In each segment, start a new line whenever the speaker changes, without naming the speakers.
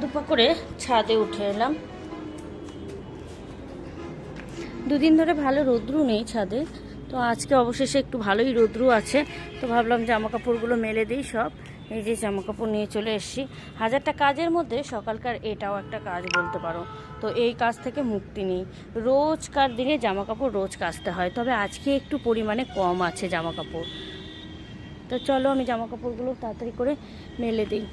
দুপা করে ছাদে উঠে এলাম। দুদিন ধরে ভালো রৌদ্রু নেই ছাদে, তো আজকে অবশেষে একটু ভালোই রৌদ্রু আছে, তো ভাবলাম জামা কাপড়গুলো মেলে দিই সব। এই যে জামা কাপড় নিয়ে চলে এসেছি। হাজারটা কাজের মধ্যে সকালকার এটাও একটা কাজ বলতে পারো। তো এই কাজ থেকে মুক্তি নেই। রোজকার দিনে জামা কাপড় রোজ কাচতে হয়, তবে আজকে একটু পরিমাণে কম আছে জামা কাপড় তো চলো আমি জামা কাপড়গুলো তাড়াতাড়ি করে মেলে দিই।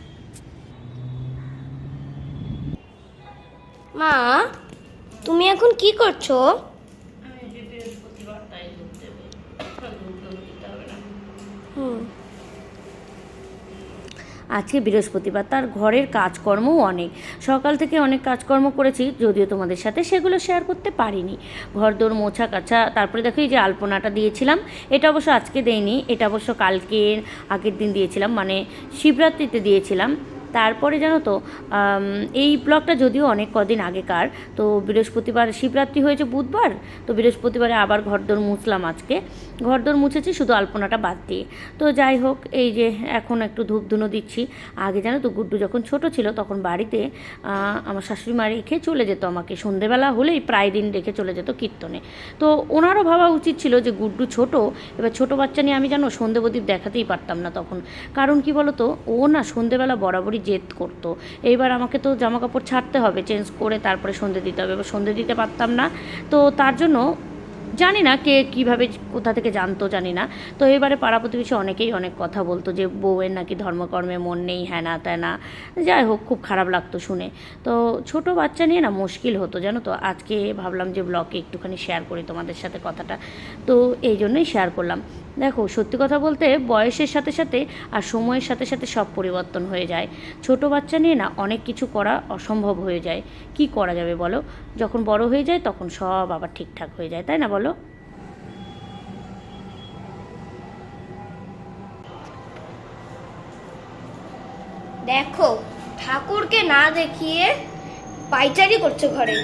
মা, তুমি এখন কি করছ?
আজকে বৃহস্পতিবার, তার ঘরের কাজকর্মও অনেক। সকাল থেকে অনেক কাজকর্ম করেছি, যদিও তোমাদের সাথে সেগুলো শেয়ার করতে পারিনি। ঘরদোর মোছা কাছা তারপরে দেখো এই যে আলপনাটা দিয়েছিলাম, এটা অবশ্য আজকে দেইনি, এটা অবশ্য কালকে আগের দিন দিয়েছিলাম মানে শিবরাত্রিতে দিয়েছিলাম। তারপরে জানো তো এই ব্লগটা যদিও অনেক কদিন আগেকার, তো বৃহস্পতিবার শিবরাত্রি হয়েছে বুধবার, তো বৃহস্পতিবারে আবার ঘরদোর মুছলাম আজকে। ঘরদোর মুছেছি, শুধু আলপনাটা বাদ দিয়ে। তো যাই হোক, এই যে এখন একটু ধূপ ধুনো দিচ্ছি। আগে জানো তো, গুড্ডু যখন ছোট ছিল, তখন বাড়িতে আমার শাশুড়ি মা রেখে চলে যেত আমাকে। সন্ধেবেলা হলেই প্রায় দিন রেখে চলে যেত কীর্তনে। তো ওনারও ভাবা উচিত ছিল যে, গুড্ডু ছোট, এবার ছোট বাচ্চা নিয়ে আমি জানো সন্ধে দেখাতেই পারতাম না তখন। কারণ কি বলতো, ও না সন্ধেবেলা বরাবরই জেদ করতো। এইবার আমাকে তো জামা কাপড় ছাড়তে হবে, চেঞ্জ করে তারপরে সন্ধে দিতে হবে। এবার সন্ধে দিতে পারতাম না। তো তার জন্য জানি না কে কীভাবে কোথা থেকে জানতো, জানি না। তো এবারে পাড়া প্রতিবেশী অনেকেই অনেক কথা বলতো যে, বউয়ের নাকি ধর্মকর্মে মন নেই হ্যানা ত্যানা যাই হোক, খুব খারাপ লাগতো শুনে। তো ছোট বাচ্চা নিয়ে না মুশকিল হতো, জানো তো। আজকে ভাবলাম যে ব্লগে একটুখানি শেয়ার করি তোমাদের সাথে কথাটা। তো এই জন্যই শেয়ার করলাম। দেখো, সত্যি কথা বলতে বয়সের সাথে সাথে আর সময়ের সাথে সাথে সব পরিবর্তন হয়ে যায়। ছোট বাচ্চা নিয়ে না অনেক কিছু করা অসম্ভব হয়ে যায়। কি করা যাবে বলো? যখন বড় হয়ে যায়, তখন সব আবার ঠিকঠাক হয়ে যায়, তাই না বলো?
দেখো ঠাকুরকে না দেখিয়ে পাইচারি করছ ঘরে।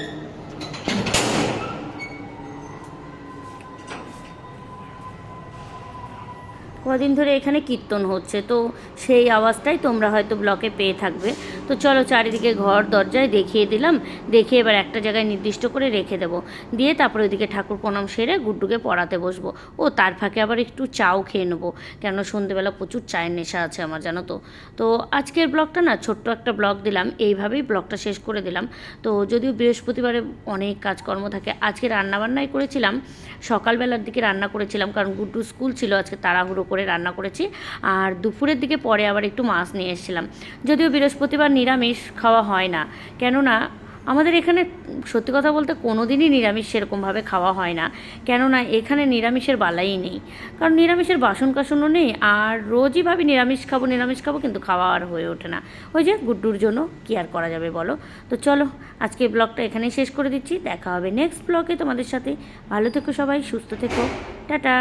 কদিন ধরে এখানে কীর্তন হচ্ছে, তো সেই আওয়াজটাই তোমরা হয়তো ব্লকে পেয়ে থাকবে। তো চলো চারিদিকে ঘর দরজায় দেখিয়ে দিলাম, দেখিয়ে এবার একটা জায়গায় নির্দিষ্ট করে রেখে দেবো। দিয়ে তারপরে ওইদিকে ঠাকুর প্রণাম সেরে গুড্ডুকে পড়াতে বসবো। ও তার ফাঁকে আবার একটু চাও খেয়ে নেব, কেন সন্ধেবেলা প্রচুর চায়ের নেশা আছে আমার, জানো তো। তো আজকের ব্লগটা না, ছোট্ট একটা ব্লগ দিলাম, এইভাবেই ব্লগটা শেষ করে দিলাম। তো যদিও বৃহস্পতিবারে অনেক কাজকর্ম থাকে, আজকে রান্নাবান্নাই করেছিলাম, সকালবেলার দিকে রান্না করেছিলাম, কারণ গুড্ডু স্কুল ছিল, আজকে তাড়াহুড়ো করে রান্না করেছি। আর দুপুরের দিকে পরে আবার একটু মাছ নিয়ে এসেছিলাম। যদিও বৃহস্পতিবার নিরামিষ খাওয়া হয় না। কেননা আমাদের এখানে সত্যি কথা বলতে কোনো দিনই নিরামিষ সেরকমভাবে খাওয়া হয় না। কেননা এখানে নিরামিষের বালাই নেই। কারণ নিরামিষের বাসন কাসনও নেই। আর রোজই ভাবি নিরামিষ খাব নিরামিষ খাব, কিন্তু খাওয়া আর হয়ে ওঠে না। ওই যে গুড্ডুর জন্য কি আর করা যাবে বলো? তো চলো, আজকে ব্লগটা এখানেই শেষ করে দিচ্ছি। দেখা হবে নেক্সট ব্লগে তোমাদের সাথে। ভালো থেকো সবাই, সুস্থ থেকো। টাটা।